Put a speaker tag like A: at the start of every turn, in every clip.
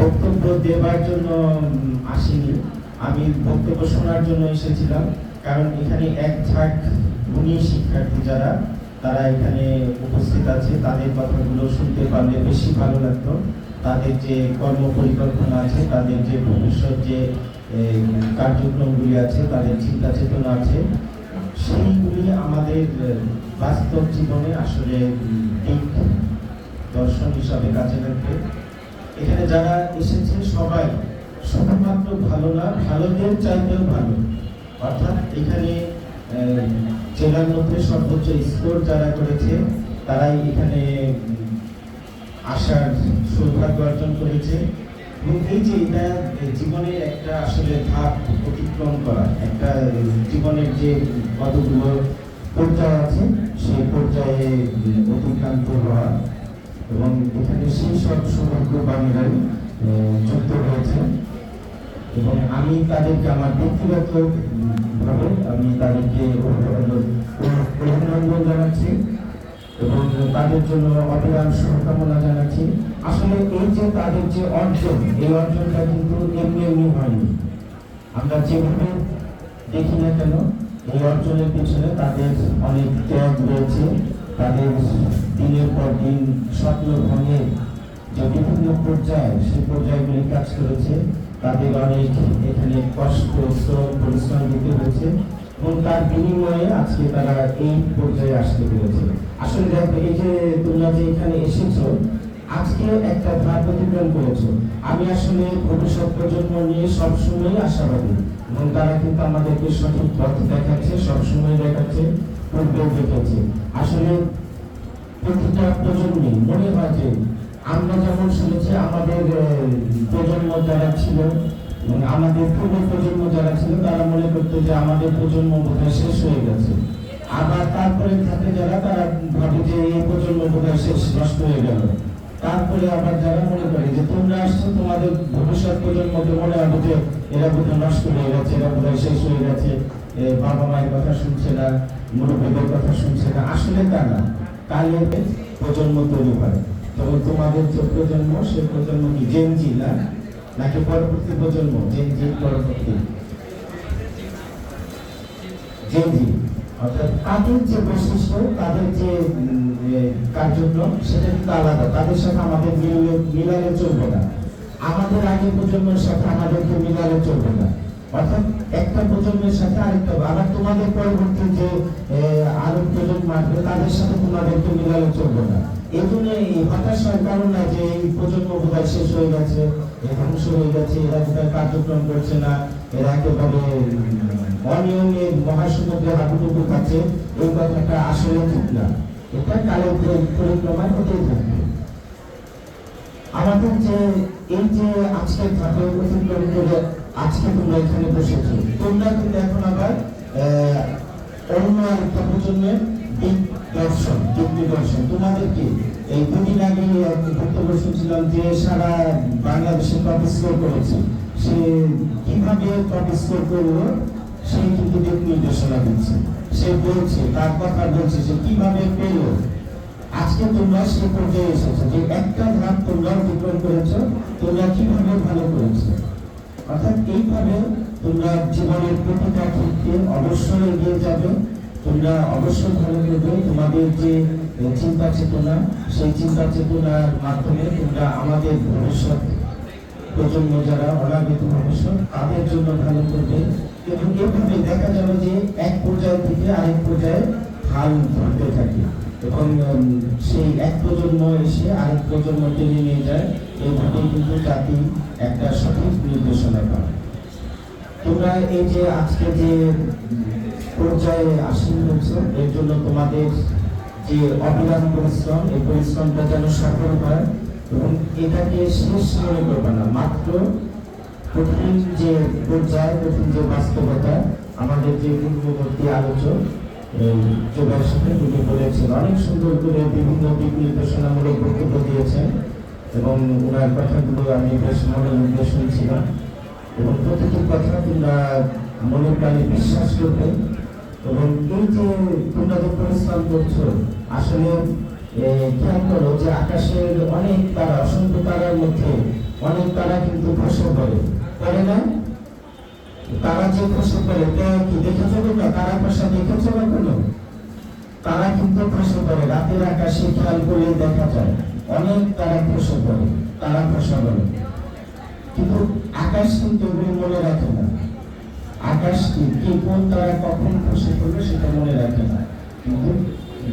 A: বক্তব্য দেবার জন্য আসিনি। আমি বক্তব্য শোনার জন্য এসেছিলাম, কারণ এখানে এক ঝাঁক গুণী শিক্ষার্থী যারা, তারা এখানে উপস্থিত আছে। তাদের কথাগুলো শুনতে পারলে বেশি ভালো লাগতো। তাদের যে কর্ম পরিকল্পনা আছে, তাদের যে ভবিষ্যৎ যে কার্যক্রমগুলি আছে, তাদের চিন্তা চেতনা আছে, সেইগুলি আমাদের বাস্তব জীবনে আসলে দিক দর্শন হিসাবে কাজে লাগবে এখানে যারা এসেছে সবাই শুধুমাত্র ভালো না ভালোদের চাইতেও ভালো। অর্থাৎ এখানে জেলার মধ্যে সর্বোচ্চ স্কোর যারা করেছে, তারাই এখানে আসার সৌভাগ্য অর্জন করেছে। এবং এই যে এটা জীবনের একটা আসলে ধাপ অতিক্রম করা, একটা জীবনের যে কতগুলো পর্যায় আছে, সেই পর্যায়ে অতিক্রান্ত হওয়া এবং এখানে সেই সব সৌভাগ্যবানেরাই যুক্ত হয়েছে। এবং আমি তাদেরকে, আমার ব্যক্তিগত ভাবে আমি তাদেরকে অভিনন্দন জানাচ্ছি এবং তাদের জন্য অবিরাম শুভকামনা জানাচ্ছি। আসলে এই যে তাদের যে অর্জন, এই অর্জনটা কিন্তু এমনি এমনি হয়নি। আমরা যেভাবে দেখি না কেন, এই অর্জনের পিছনে তাদের অনেক ত্যাগ রয়েছে। তাদের দিনের পর দিন স্বপ্ন ভঙ্গে যে বিভিন্ন পর্যায়ে সেই পর্যায়গুলি কাজ করেছে, তাদের অনেক এখানে কষ্ট, শ্রম, পরিশ্রম দিতে হয়েছে এবং তার বিনিময়ে আজকে তারা এই পর্যায়ে আসতে পেরেছে। আসলে দেখো, এই যে তোমরা যে এখানে এসেছ, আজকে একটা ধাপ অতিক্রম করেছ। আমি আসলে ভবিষ্যৎ প্রজন্ম নিয়ে সবসময় আশাবাদী এবং তারা কিন্তু আমাদেরকে সঠিক পথ দেখাচ্ছে, সবসময় দেখাচ্ছে। পূর্বেও দেখেছে আসলে প্রতিটা প্রজন্মে মনে হয় যে আমরা যেমন শুনেছি আমাদের প্রজন্ম যারা ছিল আমাদের পূর্ব প্রজন্ম যারা ছিল, তারা মনে করতো যে আমাদের প্রজন্ম বোধহয় শেষ হয়ে গেছে। আবার তারপরে থাকে যারা, তারা ভাবে যে এই প্রজন্ম বোধহয় শেষ, নষ্ট হয়ে গেল। তারপরে আবার যারা মনে করে যে তোমরা আসছো, তোমাদের ভবিষ্যৎ প্রজন্মকে মনে হবে যে এরা বোধহয় নষ্ট হয়ে গেছে, এরা বোধহয় শেষ হয়ে গেছে। বাবা মায়ের কথা শুনছে না, মুরব্বীদের কথা শুনছে না, আসলে তা না। কালে প্রজন্ম তৈরি হয় তখন তোমাদের যে প্রজন্ম, সে প্রজন্ম কি জেনজি না? নাকি পরবর্তী প্রজন্ম? জেনজি পরবর্তী? জেনজি অর্থাৎ তাদের যে বৈশিষ্ট্য, তাদের যে কার্যক্রম, সেটা কিন্তু আলাদা। তাদের সাথে আমাদের মিললে মিলালে চলবে না। আমাদের আগে প্রজন্মের সাথে আমাদেরকে মিলালে চলবে না। অর্থাৎ একটা প্রজন্মের সাথে আরেকটা আবার তোমাদের পরবর্তী যে আরও প্রজন্ম আসবে, তাদের সাথে তোমাদেরকে মিলালে চলবে না। এই জন্য এই হতাশ কারণ না যে এই প্রজন্ম বোধহয় শেষ হয়ে গেছে ধ্বংস হয়ে গেছে, এরা বোধহয় কার্যক্রম করছে না, এরা একেবারে অনিয়মে মহাসমুদ্রে হাঁটুটুকু কাছে এই কথাটা আসলে ঠিক না। এটা কালের পরি- পরিক্রমায় হতেই থাকবে। আমাদের যে, এই যে আজকে ধাপে অতিক্রম করে আজকে তোমরা এখানে বসেছো তোমরা কিন্তু এখন আবার অন্য একটা প্রজন্মের দিক দর্শন দিক দর্শন তোমাদের কি? এই দুদিন আগে বক্তব্য শুনছিলাম যে সারা বাংলাদেশে টপ স্কোর করেছে? সে কীভাবে টপ স্কোর করল, সে কিন্তু দিক নির্দেশনা দিচ্ছে। সে বলছে, তার কথা বলছে সে কীভাবে পেল। আজকে তোমরা সে পর্যায়ে এসেছ যে একটা ধাপ তোমরা অতিক্রম করেছ, তোমরা কীভাবে ভালো করেছ? অর্থাৎ এইভাবে তোমরা জীবনের প্রতিটা ক্ষেত্রে অবশ্যই এগিয়ে যাবে। তোমরা অবশ্যই ভালো করবে তোমাদের যে চিন্তা চেতনা, সেই চিন্তা চেতনার মাধ্যমে তোমরা আমাদের ভবিষ্যৎ প্রজন্ম যারা, অনাগত ভবিষ্যৎ, তাদের জন্য ভালো করবে। এবং এভাবে দেখা যাবে যে এক পর্যায় থেকে আরেক পর্যায়ে হাল ধরতে থাকে। এবং সেই এক প্রজন্ম এসে আরেক প্রজন্ম টেনে নিয়ে যায়। এইভাবেই কিন্তু জাতি একটা সঠিক নির্দেশনা পায় তোমরা এই যে আজকে যে পর্যায়ে আসীন হয়েছ, এর জন্য তোমাদের যে অবিরাম পরিশ্রম, এই পরিশ্রমটা যেন সফল হয় এবং এটাকে শেষ মনে করবে না। মাত্র কঠিন যে পর্যায়, কঠিন যে বাস্তবতা, আমাদের যে পূর্ববর্তী আলোচক যোগার সাথে তিনি বলেছেন অনেক সুন্দর করে বিভিন্ন দিক নির্দেশনামূলক বক্তব্য দিয়েছেন। এবং ওনার কথাগুলো আমি বেশ মনে মধ্যে শুনছিলাম। এবং প্রতিটি কথা তোমরা মনে প্রাণে বিশ্বাস করবে। এবং যে তোমরা যে পরিশ্রম করছ, আসলে খেয়াল করো যে আকাশের অনেক তারা, অসংখ্য তারার মধ্যে অনেক তারা কিন্তু খসে পড়ে। পড়ে না? তারা যে খসে পড়ে, তা কি দেখেছ তোমরা? তারা খসা দেখেছ কখনো? তারা কিন্তু খসে পড়ে, রাতের আকাশে খেয়াল করলে দেখা যায়। অনেক তারা খসে করে, তারা খসা করে। কিন্তু আকাশ কিন্তু মনে রাখে না। আকাশ কি কোন তারা কখন প্রশ্ন করবে সেটা মনে রাখে না। কিন্তু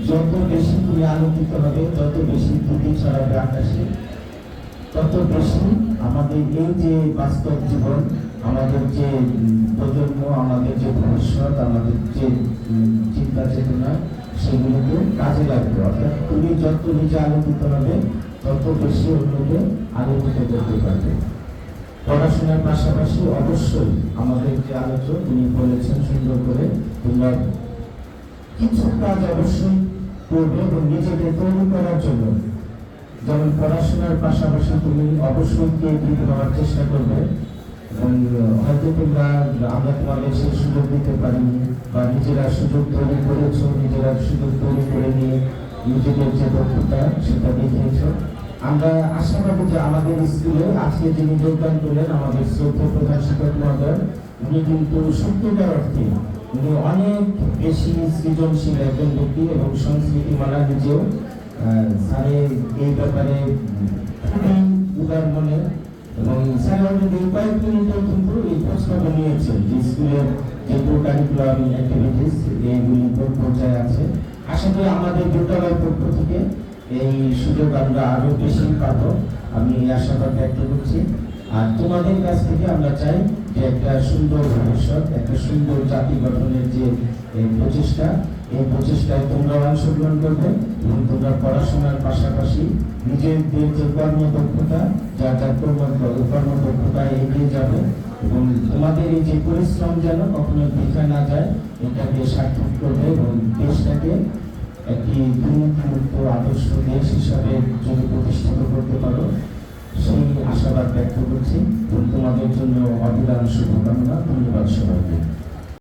A: যত বেশি তুমি আলোকিত হবে তত বেশি ত্রুটি ছড়াবে আকাশে তত বেশি আমাদের এই যে বাস্তব জীবন, আমাদের যে প্রজন্ম, আমাদের যে ভবিষ্যৎ, আমাদের যে চিন্তা চেতনা সেগুলোকে কাজে লাগবে। অর্থাৎ তুমি যত নিজে আলোকিত হবে তত বেশি অন্যকে আলোকিত করতে পারবে। পড়াশোনার পাশাপাশি অবশ্যই আমাদের যে আলোচক উনি বলেছেন সুন্দর করে, তোমরা কিছু কাজ অবশ্যই করবে এবং নিজেকে তৈরি করার জন্য। যেমন পড়াশোনার পাশাপাশি তুমি অবশ্যই ক্রিয়েটিভ হওয়ার চেষ্টা করবে। হয়তো তোমরা, আমরা তোমাদের সেই সুযোগ দিতে পারিনি, বা নিজেরা সুযোগ তৈরি করেছ, নিজেরা সুযোগ তৈরি করে নিয়ে নিজেদের যে দক্ষতা সেটা দেখিয়েছো। আমরা আশাবাদী যে আমাদের স্কুলে আজকে যিনি যোগদান করলেন, আমাদের শ্রদ্ধ প্রধান শিক্ষক মহোদয়, উনি কিন্তু সত্যিকার অর্থে উনি অনেক বেশি সৃজনশীল একজন ব্যক্তি এবং সংস্কৃতি মালা নিজেও স্যারের এই ব্যাপারে খুবই উদার মনে এবং স্যার অলরেডি কয়েক মিনিটে কিন্তু এই প্রস্তাব নিয়েছেন যে স্কুলের যে কারিকুলাম অ্যাক্টিভিটিস এইগুলি পর্যায়ে আছে। আশা করি আমাদের বিদ্যালয়ের পক্ষ থেকে এই সুযোগ আমরা আরও বেশি পাবো। আমি এই আশাবাদ ব্যক্ত করছি। আর তোমাদের কাছ থেকে আমরা চাই যে একটা সুন্দর ভবিষ্যৎ, একটা সুন্দর জাতি গঠনের যে প্রচেষ্টা, এই প্রচেষ্টায় তোমরা অংশগ্রহণ করবে এবং তোমরা পড়াশোনার পাশাপাশি নিজেদের যে কর্মদক্ষতা যা যা কর্ম কর্মদক্ষতায় এগিয়ে যাবে এবং তোমাদের এই যে পরিশ্রম যেন কখনো বৃথা না যায়, এটাকে সার্থক করবে এবং দেশটাকে একটি দুর্নীতিমুক্ত আদর্শ দেশ হিসাবে যদি প্রতিষ্ঠিত করতে পারো, সেই আশাবাদ ব্যক্ত করছি। তোমাদের জন্য অবিরাম শুভকামনা। ধন্যবাদ সবাইকে।